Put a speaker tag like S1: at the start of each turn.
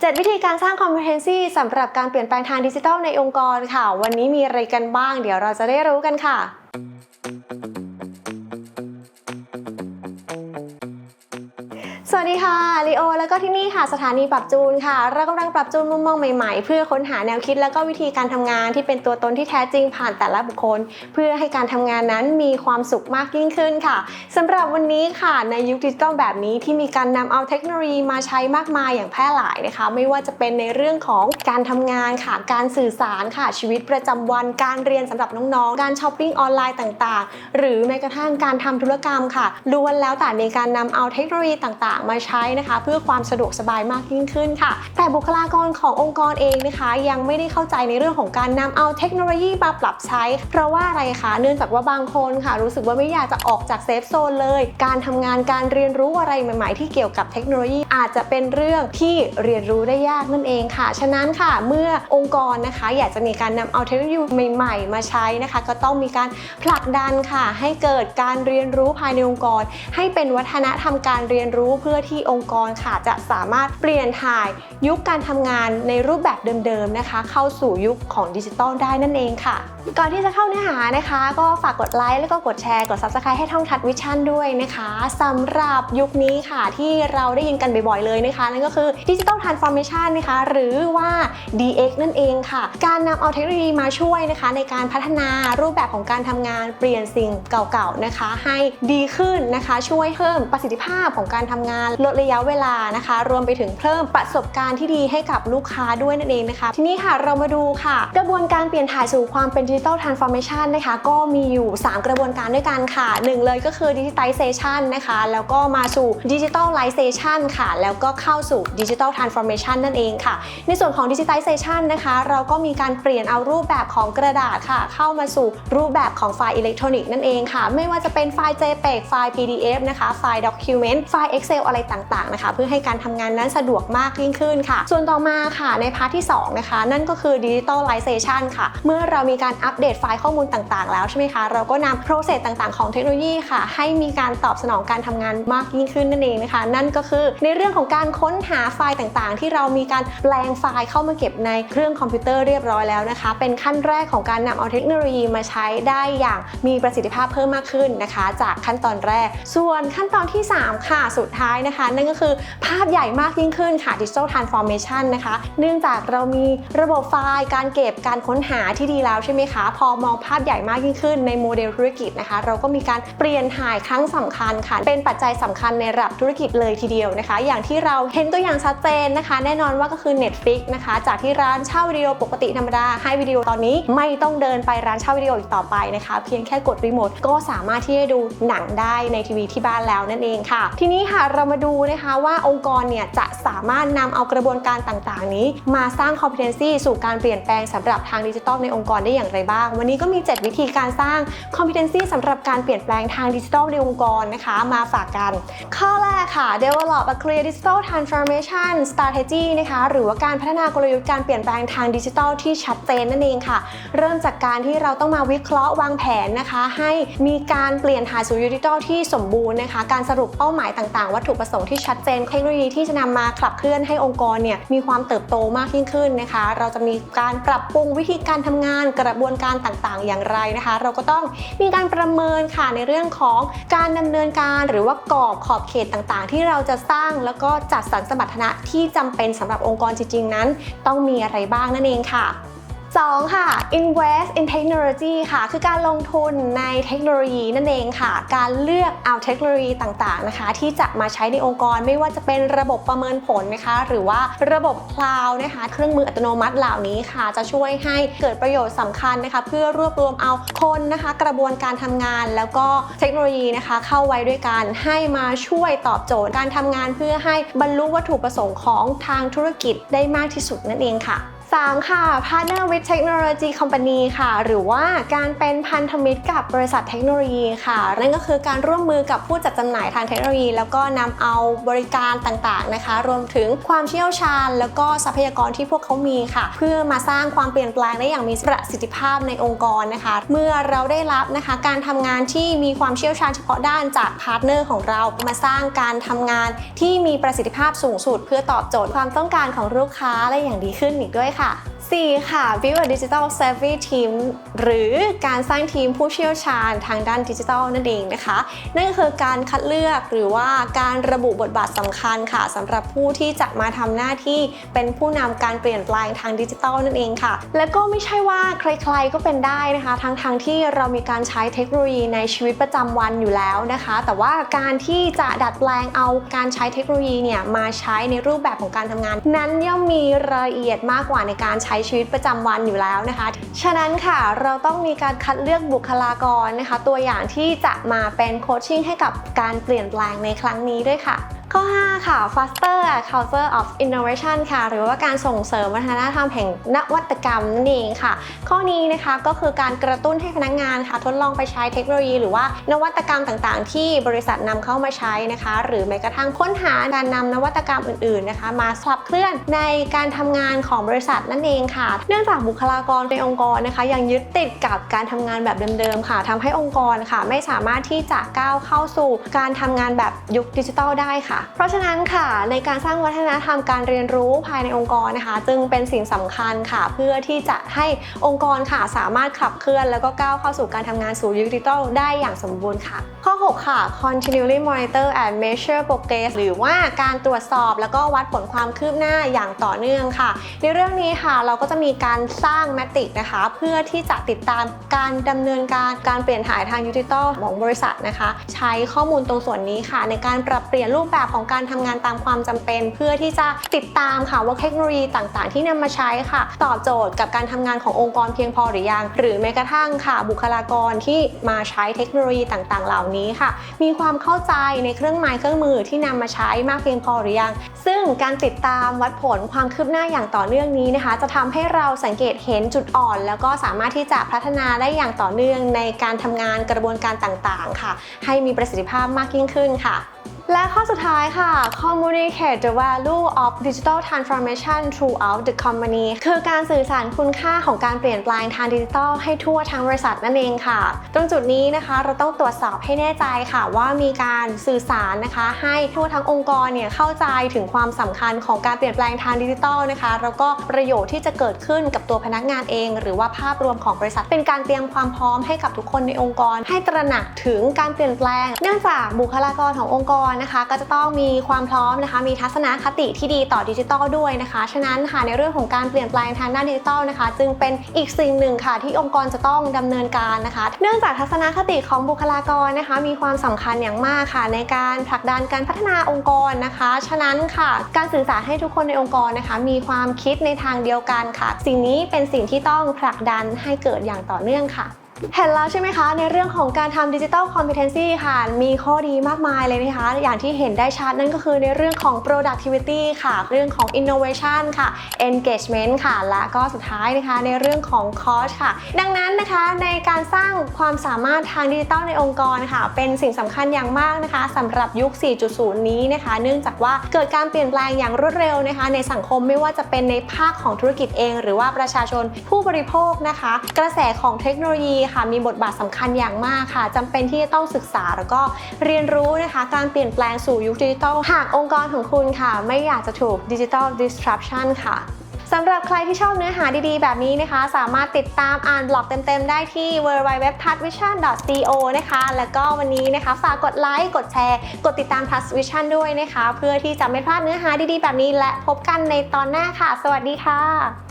S1: 7 วิธีการสร้าง competency สำหรับการเปลี่ยนแปลงทางดิจิทัลในองค์กรค่ะ วันนี้มีอะไรกันบ้าง เดี๋ยวเราจะได้รู้กันค่ะ ดีค่ะลีโอ แล้วก็ที่นี่ค่ะสถานีปรับจูนค่ะ เรากำลังปรับจูนมุมมองใหม่ๆ เพื่อค้นหาแนวคิดแล้วก็วิธีการทำงานที่เป็นตัวตนที่แท้จริงผ่านแต่ละบุคคล เพื่อให้การทำงานนั้นมีความสุขมากยิ่งขึ้นค่ะสำหรับวันนี้ค่ะในยุคดิจิทัลแบบนี้ที่มีการนำเอาเทคโนโลยีมาใช้มากมายอย่างแพร่หลายนะคะ ไม่ว่าจะเป็นในเรื่องของการทำงานค่ะ การสื่อสารค่ะชีวิตประจำวัน การเรียนสำหรับน้องๆ การช้อปปิ้งออนไลน์ต่างๆ หรือแม้กระทั่งการทำธุรกรรมค่ะล้วนแล้วแต่มีการนำเอาเทคโนโลยีต่างๆ มาใช้นะคะ เพื่อความสะดวกสบายมากยิ่งขึ้นค่ะ แต่บุคลากรขององค์กรเองนะคะ ยังไม่ได้เข้าใจในเรื่องของการนำเอาเทคโนโลยีมาปรับใช้ เพราะว่าอะไรคะเนื่องจากว่าบางคนค่ะ รู้สึกว่าไม่อยากจะออกจากเซฟโซนเลย การทำงานการเรียนรู้อะไรใหม่ ๆ ที่เกี่ยวกับเทคโนโลยีอาจจะเป็นเรื่องที่เรียนรู้ได้ยากนั่นเองค่ะ ฉะนั้นค่ะเมื่อองค์กรนะคะ อยากจะมีการนำเอาเทคโนโลยีใหม่ๆ มาใช้นะคะ ก็ต้องมีการผลักดันค่ะ ให้เกิดการเรียนรู้ภายในองค์กร ให้เป็นวัฒนธรรมการเรียนรู้เพื่อที่องค์กรค่ะ จะสามารถเปลี่ยนถ่ายยุคการทำงานในรูปแบบเดิมๆนะคะ เข้าสู่ยุคของดิจิทัลได้นั่นเองค่ะ ก่อนที่จะเข้าเนื้อหานะคะ ก็ฝากกดไลค์แล้วก็กดแชร์กด Subscribe ให้ท่องทัดวิชั่นด้วยนะคะสำหรับยุคนี้ค่ะที่เราได้ยินกันบ่อยๆเลยนะคะนั่นก็คือ Digital Transformation นะคะหรือว่า DX นั่นเองค่ะ การนำเอาเทคโนโลยีมาช่วยนะคะ ในการพัฒนารูปแบบของการทำงานเปลี่ยนสิ่งเก่าๆนะคะ ให้ดีขึ้นนะคะ ช่วยเพิ่มประสิทธิภาพของการทำงานลดระยะเวลานะคะ รวมไปถึงเพิ่มประสบการณ์ที่ดีให้กับลูกค้าด้วยนั่นเองนะคะ ทีนี้ค่ะเรามาดูค่ะ กระบวนการเปลี่ยนถ่ายสู่ความเป็น Digital Transformation นนะคะ ก็มีอยู่ 3 กระบวนการด้วยกันค่ะหนึ่งเลยก็คือ Digitization นะคะ แล้วก็มาสู่ Digitalization ค่ะแล้วก็เข้าสู่ Digital Transformation นั่นเองค่ะ ในส่วนของ Digitization นะคะ เราก็มีการเปลี่ยนเอารูปแบบของกระดาษค่ะ เข้ามาสู่รูปแบบของไฟล์อิเล็กทรอนิกส์นั่นเองค่ะ ไม่ว่าจะเป็นไฟล์ JPEG ไฟล์ PDF นะคะ ไฟล์ Document ไฟล์ Excel อะไรต่างๆนะคะเพื่อให้การทำงานนั้นสะดวกมากยิ่งขึ้นค่ะ ส่วนต่อมาค่ะในพาร์ทที่ 2 นะคะ นั่นก็คือ Digitalization ค่ะ เมื่อเรามีการอัปเดตไฟล์ข้อมูลต่างๆ แล้วใช่ไหมคะ เราก็นำ process ต่างๆ ของเทคโนโลยีค่ะ ให้มีการตอบสนองการทำงานมากยิ่งขึ้นนั่นเองนะคะ นั่นก็คือในเรื่องของการค้นหาไฟล์ต่างๆ ที่เรามีการแปลงไฟล์เข้ามาเก็บในเครื่องคอมพิวเตอร์เรียบร้อยแล้วนะคะ เป็นขั้นแรกของการนำเอาเทคโนโลยีมาใช้ได้อย่างมีประสิทธิภาพเพิ่มมากขึ้นนะคะ จากขั้นตอนแรก ส่วนขั้นตอนที่ 3 ค่ะสุดท้ายนะคะ นั่นก็คือภาพใหญ่มากยิ่งขึ้นค่ะ Digital Transformation นนะคะ เนื่องจากเรามีระบบไฟล์ การเก็บการค้นหาที่ดีแล้วใช่ไหมคะ พอมองภาพใหญ่มากยิ่งขึ้นในโมเดลธุรกิจนะคะ เราก็มีการเปลี่ยนถ่ายครั้งสำคัญค่ะเป็นปัจจัยสำคัญในระดับธุรกิจเลยทีเดียวนะคะอย่างที่เราเห็นตัวอย่างชัดเจนนะคะ แน่นอนว่าก็คือ Netflix นะคะ จากที่ร้านเช่าวิดีโอปกติธรรมดาให้วิดีโอตอนนี้ไม่ต้องเดินไปร้านเช่าวิดีโออีกต่อไปนะคะ เพียงแค่กดรีโมทก็สามารถที่จะดูหนังได้ในทีวีที่บ้านแล้วนั่นเองค่ะ ทีนี้ค่ะเรามาดูนะคะว่าองค์กรเนี่ยจะสามารถนำเอากระบวนการต่างๆ นี้ มาสร้าง competency สู่การเปลี่ยนแปลงสำหรับทางดิจิทัลในองค์กรได้อย่างไรบ้าง วันนี้ก็มี 7 วิธีการสร้าง competency สำหรับการเปลี่ยนแปลงทางดิจิทัลในองค์กรนะคะ มาฝากกัน ข้อแรกค่ะ develop a clear digital transformation strategy นะคะหรือว่าการพัฒนากลยุทธ์การเปลี่ยนแปลงทางดิจิทัลที่ชัดเจนนั่นเองค่ะ เริ่มจากการที่เราต้องมาวิเคราะห์วางแผนนะคะ ให้มีการเปลี่ยนถ่ายสู่ดิจิทัลที่สมบูรณ์นะคะ การสรุปเป้าหมายต่างๆ วัตถุประสงค์ที่ชัดเจนเทคโนโลยีที่จะนำมาขับเคลื่อนให้องค์กรเนี่ยมีความเติบโตมากยิ่งขึ้นนะคะ เราจะมีการปรับปรุงวิธีการทำงานกระบวนการต่างๆ อย่างไรนะคะ เราก็ต้องมีการประเมินค่ะในเรื่องของการดำเนินการหรือว่ากรอบขอบเขตต่างๆ ที่เราจะสร้างแล้วก็จัดสรรสมรรถนะที่จำเป็นสำหรับองค์กรจริงๆนั้น ต้องมีอะไรบ้างนั่นเองค่ะ 2 ค่ะ invest in technology ค่ะ คือการลงทุนในเทคโนโลยีนั่นเองค่ะ การเลือกเอาเทคโนโลยีต่างๆนะคะ ที่จะมาใช้ในองค์กรไม่ว่าจะเป็นระบบประเมินผลนะคะ หรือว่าระบบคลาวด์นะคะ เครื่องมืออัตโนมัติเหล่านี้ค่ะ จะช่วยให้เกิดประโยชน์สำคัญนะคะ เพื่อรวบรวมเอาคนนะคะ กระบวนการทำงานแล้วก็เทคโนโลยีนะคะ เข้าไว้ด้วยกันให้มาช่วยตอบโจทย์การทำงาน เพื่อให้บรรลุวัตถุประสงค์ของทางธุรกิจได้มากที่สุดนั่นเองค่ะ 3 ค่ะ Partner with Technology Company ค่ะ หรือว่าการเป็นพันธมิตรกับบริษัทเทคโนโลยีค่ะ นั่นก็คือการร่วมมือกับผู้จัดจำหน่ายทางเทคโนโลยี แล้วก็นำเอาบริการต่างๆนะคะ รวมถึงความเชี่ยวชาญ แล้วก็ทรัพยากรที่พวกเขามีค่ะ เพื่อมาสร้างความเปลี่ยนแปลงได้อย่างมีประสิทธิภาพในองค์กรนะคะ เมื่อเราได้รับนะคะการทำงานที่มีความเชี่ยวชาญเฉพาะด้านจากพาร์ทเนอร์ของเรามาสร้างการทำงานที่มีประสิทธิภาพสูงสุด เพื่อตอบโจทย์ความต้องการของลูกค้าได้อย่างดีขึ้นอีกด้วยค่ะ4 ค่ะ Build Digital Savvy Team หรือการสร้างทีมผู้เชี่ยวชาญทางด้านดิจิทัลนั่นเองนะคะ นั่นคือการคัดเลือกหรือว่าการระบุบทบาทสำคัญค่ะสำหรับผู้ที่จะมาทำหน้าที่เป็นผู้นำการเปลี่ยนแปลงทางดิจิทัลนั่นเองค่ะ และก็ไม่ใช่ว่าใครๆก็เป็นได้นะคะทั้งๆทที่เรามีการใช้เทคโนโลยีในชีวิตประจำวันอยู่แล้วนะคะ แต่ว่าการที่จะดัดแปลงเอาการใช้เทคโนโลยีเนี่ยมาใช้ในรูปแบบของการทำงาน นั้นย่อมมีรายละเอียดมากกว่าในการใช้ชีวิตประจำวันอยู่แล้วนะคะ ฉะนั้นค่ะเราต้องมีการคัดเลือกบุคลากรนะคะ ตัวอย่างที่จะมาเป็นโคชชิ่งให้กับการเปลี่ยนแปลงในครั้งนี้ด้วยค่ะ ข้อ 5 ค่ะ Faster Culture of Innovation ค่ะ หรือว่าการส่งเสริมวัฒนธรรมแห่งนวัตกรรมนั่นเองค่ะ ข้อนี้นะคะก็คือการกระตุ้นให้พนักงานค่ะ ทดลองไปใช้เทคโนโลยี หรือว่านวัตกรรมต่างๆ ที่บริษัทนำเข้ามาใช้นะคะ หรือแม้กระทั่งค้นหาการนำนวัตกรรมอื่นๆนะคะ มาสลับเคลื่อนในการทำงานของบริษัทนั่นเองค่ะ เนื่องจากบุคลากรในองค์กรนะคะ ยังยึดติดกับการทำงานแบบเดิมๆค่ะทำให้องค์กรค่ะ ไม่สามารถที่จะก้าวเข้าสู่การทำงานแบบยุคดิจิทัลได้ค่ะเพราะฉะนั้นค่ะในการสร้างวัฒนธรรมการเรียนรู้ภายในองค์กรนะคะ จึงเป็นสิ่งสำคัญค่ะ เพื่อที่จะให้องค์กรค่ะสามารถขับเคลื่อน แล้วก็ก้าวเข้าสู่การทำงานสู่ยุคดิจิทัลได้อย่างสมบูรณ์ค่ะ ข้อ 6 ค่ะ continually monitor and measure progress หรือว่าการตรวจสอบแล้วก็วัดผลความคืบหน้าอย่างต่อเนื่องค่ะ ในเรื่องนี้ค่ะเราก็จะมีการสร้างแมติกนะคะ เพื่อที่จะติดตามการดำเนินการการเปลี่ยนถ่ายทางดิจิทัลของบริษัทนะคะ ใช้ข้อมูลตรงส่วนนี้ค่ะ ในการปรับเปลี่ยนรูปแบบของการทำงานตามความจำเป็น เพื่อที่จะติดตามค่ะว่าเทคโนโลยีต่างๆ ที่นำมาใช้ค่ะ ตอบโจทย์กับการทำงานขององค์กรเพียงพอหรือยัง หรือแม้กระทั่งค่ะ บุคลากรที่มาใช้เทคโนโลยีต่างๆ เหล่านี้ค่ะ มีความเข้าใจในเครื่องไม้เครื่องมือที่นำมาใช้มากเพียงพอหรือยัง ซึ่งการติดตามวัดผลความคืบหน้าอย่างต่อเนื่องนี้นะคะ จะทำให้เราสังเกตเห็นจุดอ่อน แล้วก็สามารถที่จะพัฒนาได้อย่างต่อเนื่องในการทำงานกระบวนการต่างๆ ค่ะ ให้มีประสิทธิภาพมากยิ่งขึ้นค่ะ และข้อสุดท้ายค่ะ communicate the value of digital transformation throughout the company คือการสื่อสารคุณค่าของการเปลี่ยนแปลงทางดิจิทัลให้ทั่วทั้งบริษัทนั่นเองค่ะ ตรงจุดนี้นะคะเราต้องตรวจสอบให้แน่ใจค่ะว่ามีการสื่อสารนะคะ ให้ทั่วทั้งองค์กรเนี่ยเข้าใจถึงความสำคัญของการเปลี่ยนแปลงทางดิจิทัลนะคะแล้วก็ประโยชน์ที่จะเกิดขึ้นกับตัวพนักงานเอง หรือว่าภาพรวมของบริษัทเป็นการเตรียมความพร้อมให้กับทุกคนในองค์กร ให้ตระหนักถึงการเปลี่ยนแปลง เนื่องจากบุคลากรขององค์กรนะคะก็จะต้องมีความพร้อมนะคะ มีทัศนคติที่ดีต่อดิจิทัลด้วยนะคะ ฉะนั้นค่ะในเรื่องของการเปลี่ยนแปลงทางด้านดิจิทัลนะคะ จึงเป็นอีกสิ่งหนึ่งค่ะ ที่องค์กรจะต้องดำเนินการนะคะ เนื่องจากทัศนคติของบุคลากรนะคะ มีความสำคัญอย่างมากค่ะ ในการผลักดันการพัฒนาองค์กรนะคะ ฉะนั้นค่ะ การสื่อสารให้ทุกคนในองค์กรนะคะ มีความคิดในทางเดียวกันค่ะ สิ่งนี้เป็นสิ่งที่ต้องผลักดันให้เกิดอย่างต่อเนื่องค่ะ เห็นแล้วใช่ไหมคะ ในเรื่องของการทำดิจิ t a ลคอม p e t e n c y ค่ะ มีข้อดีมากมายเลยนะคะ อย่างที่เห็นได้ชัดนั่นก็คือในเรื่องของ productivity ค่ะ เรื่องของ innovation ค่ะ engagement ค่ะ และก็สุดท้ายนะคะในเรื่องของ cost ค่ะ ดังนั้นนะคะในการสร้างความสามารถทางดิจิทัลในองค์กรค่ะ เป็นสิ่งสำคัญอย่างมากนะคะสำหรับยุค 4.0 นี้นะคะ เนื่องจากว่าเกิดการเปลี่ยนแปลงอย่างรวดเร็วนะคะ ในสังคมไม่ว่าจะเป็นในภาคของธุรกิจเอง หรือว่าประชาชนผู้บริโภคนะคะ กระแสของเทคโนโลยีค่ะมีบทบาทสำคัญอย่างมากค่ะจำเป็นที่จะต้องศึกษาแล้วก็เรียนรู้นะคะ การเปลี่ยนแปลงสู่ยุคดิจิทัลหากองค์กรของคุณค่ะ ไม่อยากจะถูกดิจิทัล disruption ค่ะสำหรับใครที่ชอบเนื้อหาดีๆ แบบนี้นะคะ สามารถติดตามอ่านบล็อกเต็มๆ ได้ที่ www.touchvision.co นะคะ แล้วก็วันนี้นะคะ ฝากกดไลค์ กดแชร์ กดติดตาม Touch Vision ด้วยนะคะ เพื่อที่จะไม่พลาดเนื้อหาดีๆ แบบนี้และพบกันในตอนหน้าค่ะ สวัสดีค่ะ